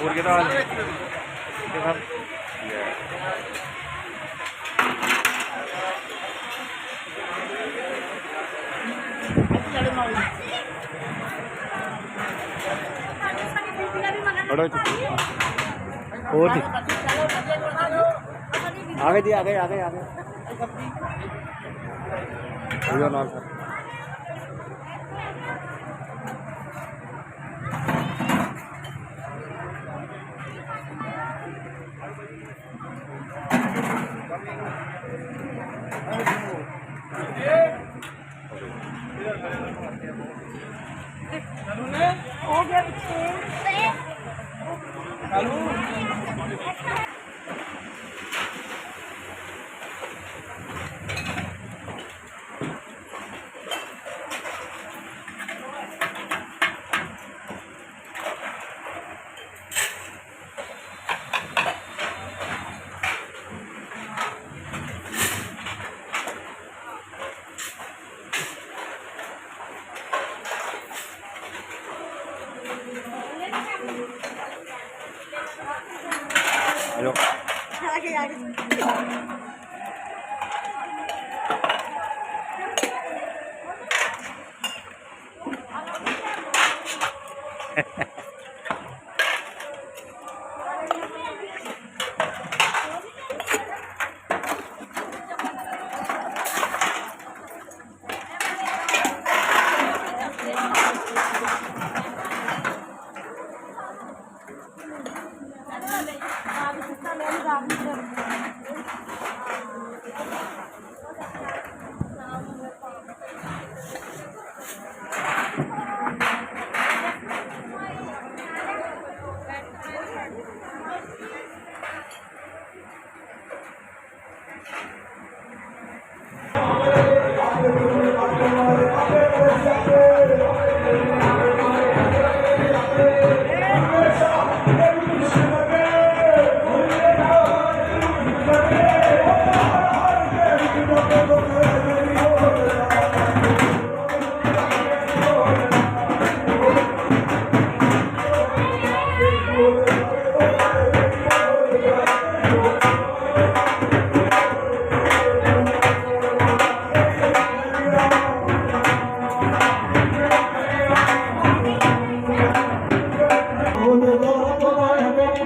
ਹੋਰ ਕਿਹਦਾ ਹਾਲ? ਹੈ ਠੀਕ ਹੈ ਜੀ। ਹੋਰ ਜੀ। ਆ ਗਏ ਜੀ, ਆ ਗਏ ਆ ਗਏ ਆ ਗਏ। ਹੋਇਆ ਨਾਲ ਸਰ ਹੋ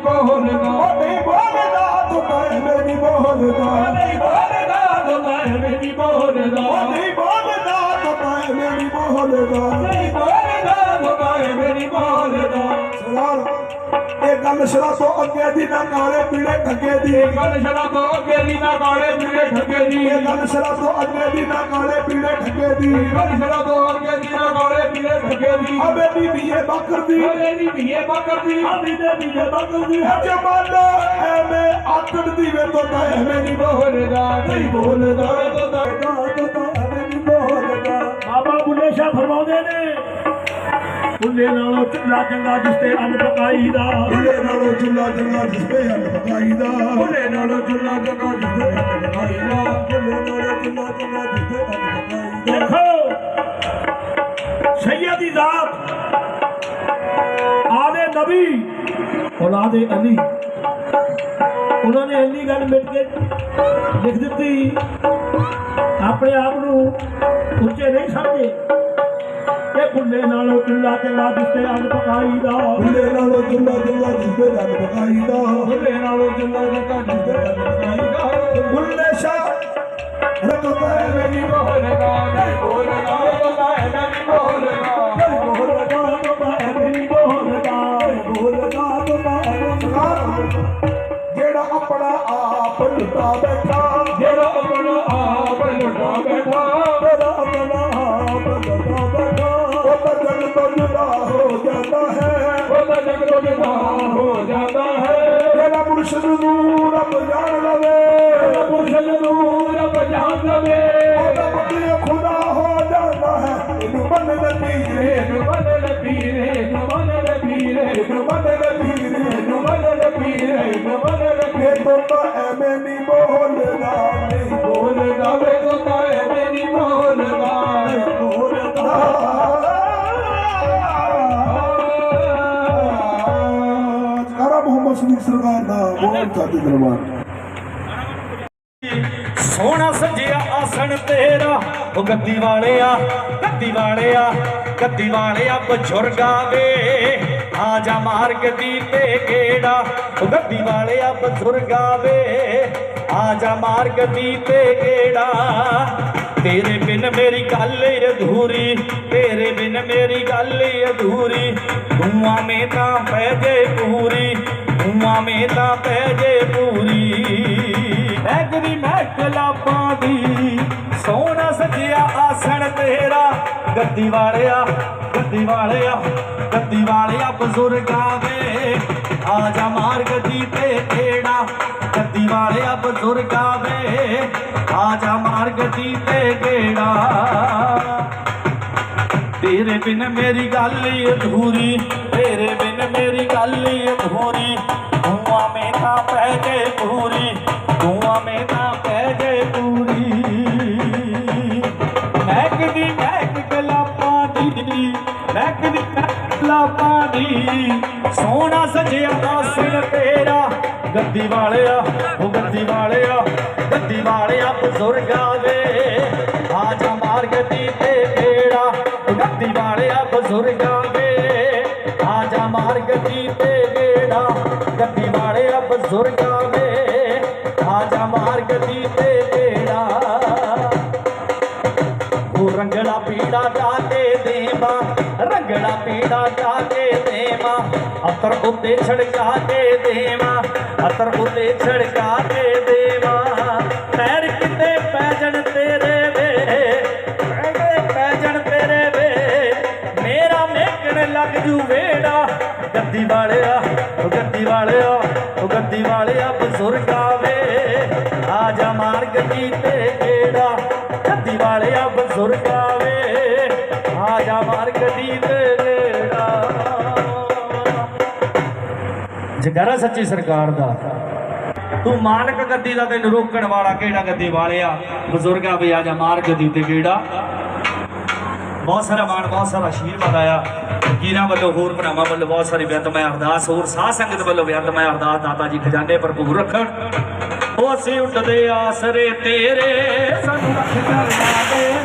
ਬੋਲਦਾ। ਨਹੀਂ ਬੋਲਦਾ ਤੂੰ ਮੈਂ ਨਹੀਂ ਬੋਲਦਾ। ਨਹੀਂ ਬੋਲਦਾ ਤੂੰ ਮੈਂ ਨਹੀਂ ਬੋਲਦਾ। ਨਹੀਂ ਬੋਲਦਾ ਤੂੰ ਮੈਂ ਨਹੀਂ ਬੋਲਦਾ। ਨਹੀਂ ਬੋਲਦਾ ਤੂੰ ਮੈਂ ਨਹੀਂ ਬੋਲਦਾ। ਸਰਦਾਰ ਗੱਲ ਸ਼ਰਾਬੋ ਅੱਗੇ ਦੀ ਨਾ ਕਾਲੇ ਪੀਲੇ ਠੱਗੇ ਦੀ। ਇਹ ਗੱਲ ਸ਼ਰਾਬੋ ਅੱਗੇ ਦੀ ਨਾ ਕਾਲੇ ਪੀਲੇ ਠੱਗੇ ਦੀ। ਇਹ ਗੱਲ ਸ਼ਰਾਬੋ ਅੱਗੇ ਦੀ ਨਾ ਕਾਲੇ ਪੀਲੇ ਠੱਗੇ ਦੀ। ਇਹ ਗੱਲ ਸ਼ਰਾਬੋ ਅੱਗੇ ਦੀ ਨਾ ਕਾਲੇ ਪੀਲੇ ਠੱਗੇ ਦੀ। ਅਬੇ ਦੀ ਬੀਏ ਬੱਕਰ ਦੀ। ਉਹਦੇ ਦੀ ਧੀਏ ਬੱਕਰ ਦੀ। ਅਬੀ ਦੇ ਬੀਏ ਬੱਕਰ ਦੀ। ਹੈ ਜਮਾਨਾ ਐਵੇਂ ਆਕੜ ਦੀ ਵੇ ਤੋਂ ਤਾਂ ਐਵੇਂ ਨਹੀਂ ਬੋਲਦਾ। ਨਹੀਂ ਬੋਲਦਾ। ਤੋਂ ਤਾਂ ਤੋਂ ਤਾਂ ਐਵੇਂ ਨਹੀਂ ਬੋਲਦਾ। ਬਾਬਾ ਬੁੱਲੇ ਸ਼ਾਹ ਫਰਮਾਉਂਦੇ ਨੇ ਬੁੱਲੇ ਨਾਲੋਂ ਚੁੱਲਾ ਚੰਗਾ ਜਿਸ ਤੇ ਅੰਨ ਪਕਾਈ ਦਾ ਬੁੱਲੇ ਨਾਲੋਂ ਚੁੱਲਾ ਚੰਗਾ ਜਿਸ ਤੇ ਹੱਲ ਪਕਾਈ ਦਾ ਬੁੱਲੇ ਨਾਲੋਂ ਚੁੱਲਾ ਚੰਗਾ ਜਿਸ ਤੇ ਹੱਥ ਲਗਾਈ ਦਾ ਬੁੱਲੇ ਨਾਲੋਂ ਚੁੱਲਾ ਚੰਗਾ ਜਿਸ ਤੇ ਹੱਲ ਪਕਾਈ ਦਾ ਦੇਖੋ ਸੈਯਦੀ ਜ਼ਾਤ ਆਦੇ ਨਬੀ ਔਲਾਦੇ ਅਲੀ। ਉਹਨਾਂ ਨੇ ਇੰਨੀ ਗੱਲ ਮਿਟ ਕੇ ਲਿਖ ਦਿੱਤੀ। ਆਪਣੇ ਆਪ ਨੂੰ ਉੱਚੇ ਨਹੀਂ ਸਮਝੇ। ਕਿ ਬੁੱਲੇ ਨਾਲੋਂ ਚੁੱਲਾ ਚੰਗਾ ਜਿਸ ਤੇ ਅੰਨ ਪਕਾਈ ਦਾ ਬੁੱਲੇ ਨਾਲੋਂ ਚੁੱਲਾ ਚੰਗਾ ਜਿਸ ਤੇ ਹੱਲ ਪਕਾਈ ਦਾ ਬੁੱਲੇ ਨਾਲੋਂ ਚੁੱਲਾ ਚੰਗਾ ਜਿਸ ਤੇ ਹੱਥ ਲਗਾਈ ਦਾ ਬੁੱਲੇ ਸ਼ਾਹ ਨਹੀਂ ਬੋਲਦਾ ਨਹੀਂ ਬੋਲਦਾ ਬੋਲਦਾ पुरूर जानवे पुरूर जानवे खुदा पीरे ਸਾਰਾ ਮੁਹੰਮਦ ਦਾ ਬਹੁਤ ਸਾਥੀ ਦਰਬਾਰ ਸੋਹਣਾ ਸਜਿਆ ਆਸਣ ਤੇਰਾ, ਉਹ ਗੱਦੀ ਵਾਲਿਆ ਗੱਦੀ ਵਾਲਿਆ ਗੱਦੀ ਵਾਲਿਆ ਬਜ਼ੁਰਗਾਂ ਵੇ। ਆ ਜਾ ਮਾਰ ਗੱਦੀ ਤੇ ਗੇੜਾ ਉਹ ਗੱਦੀ ਵਾਲਿਆ ਬਜ਼ੁਰਗਾਂ ਵੇ। ਆ ਜਾ ਮਾਰ ਗੱਦੀ ਤੇ ਗੇੜਾ ਤੇਰੇ ਬਿਨ ਮੇਰੀ ਗੱਲ ਅਧੂਰੀ, ਤੇਰੇ ਬਿਨ ਮੇਰੀ ਗੱਲ ਅਧੂਰੀ। ਤੂੰ ਆਵੇਂ ਤਾਂ ਪੈ ਜੇ ਪੂਰੀ ਤੂੰ ਆਵੇਂ ਤਾਂ ਪੈ ਜੇ ਪੂਰੀ। ਐਗਰੀ ਮਹਿਕਲਾਪਾਂ ਦੀ। ਸੋਹਣਾ ਸਜਿਆ ਆਸਣ ਤੇਰਾ। ਗੱਦੀ ਵਾਲਿਆ ਗੱਦੀ ਵਾਲਿਆ ਗੱਦੀ ਵਾਲਿਆ ਬਜ਼ੁਰਗਾਂ ਵੇ ਆ ਜਾ ਮਾਰ ਗੱਦੀ ਤੇ ਢੇੜਾ ਗੱਦੀ ਵਾਲਿਆ ਬਜ਼ੁਰਗਾਂ ਵੇ ਆ ਜਾ ਮਾਰ ਗੱਦੀ ਤੇ ਢੇੜਾ ਤੇਰੇ ਬਿਨ ਮੇਰੀ ਗੱਲ ਅਧੂਰੀ। ਤੇਰੇ ਬਿਨ ਮੇਰੀ ਗੱਲ ਅਧੂਰੀ। ਵਾਲਿਆ ਉਹ ਗੱਦੀ ਵਾਲਿਆ ਗੱਦੀ ਵਾਲਿਆ ਬਜ਼ੁਰਗਾਂ ਉਹ ਰੰਗਲਾ ਪੀੜਾ ਜਾ ਕੇ ਦੇਵਾ, ਰੰਗਲਾ ਪੀੜਾ ਜਾ ਕੇ ਦੇਵਾ। ਅਤਰ ਉੱਤੇ ਛੜਕਾ ਕੇ ਦੇਵਾ, ਅਤਰ ਉੱਤੇ ਛੜਕਾ ਕੇ ਦੇਵਾ। ਪੈਰ ਕਿਤੇ ਪੈਜਣ ਤੇਰੇ ਵੇ, ਪੈਰੇ ਪੈਜਣ ਤੇਰੇ ਵੇ। ਮੇਰਾ ਮੇਕਣ ਲੱਗ ਜੂ ਵੇੜਾ, ਗੱਦੀ ਵਾਲਿਆ, ਉਹ ਗੱਦੀ ਵਾਲਿਆ, ਉਹ ਗੱਦੀ ਵਾਲਿਆ ਬਜ਼ੁਰਗਾ ਵੇ। ਆ ਜਾ ਮਾਰ ਗੱਦੀ ਤੇ ਏੜਾ ਗੱਦੀ ਵਾਲਿਆ ਬਜ਼ੁਰਗਾ ਵੇ ਆ ਜਾ ਮਾਰ ਗੱਦੀ ਤੇ ਏੜਾ ਸੱਚੀ ਸਰਕਾਰ ਦਾ। ਤੂੰ ਮਾਲਕ ਗੱਦੀ ਦਾ ਤੈਨੂੰ ਰੋਕਣ ਵਾਲਾ ਕਿਹੜਾ ਗੱਦੀ ਵਾਲਿਆ ਬਜ਼ੁਰਗਾ ਵੀ ਆ ਜਾ ਮਾਰਗ ਗੱਦੀ ਤੇ ਕਿਹੜਾ ਬਹੁਤ ਸਾਰਾ ਮਾਣ, ਬਹੁਤ ਸਾਰਾ ਆਸ਼ੀਰਵਾਦ ਆਇਆ। ਫਕੀਰਾਂ ਵੱਲੋਂ, ਹੋਰ ਭਰਾਵਾਂ ਵੱਲੋਂ ਬਹੁਤ ਸਾਰੀ ਬੇਅੰਤਮੈ ਅਰਦਾਸ, ਹੋਰ ਸਾਧ ਸੰਗਤ ਵੱਲੋਂ ਬੇਅੰਤਮੈ ਅਰਦਾਸ, ਦਾਤਾ ਜੀ ਖਜ਼ਾਨੇ ਭਰਪੂਰ ਰੱਖਣ। ਉਹ ਅਸੀਂ ਉੱਠਦੇ ਆਸਰੇ ਤੇਰੇ ਸਾਨੂੰ ਰੱਖ ਕਰਨਾ ਦੇ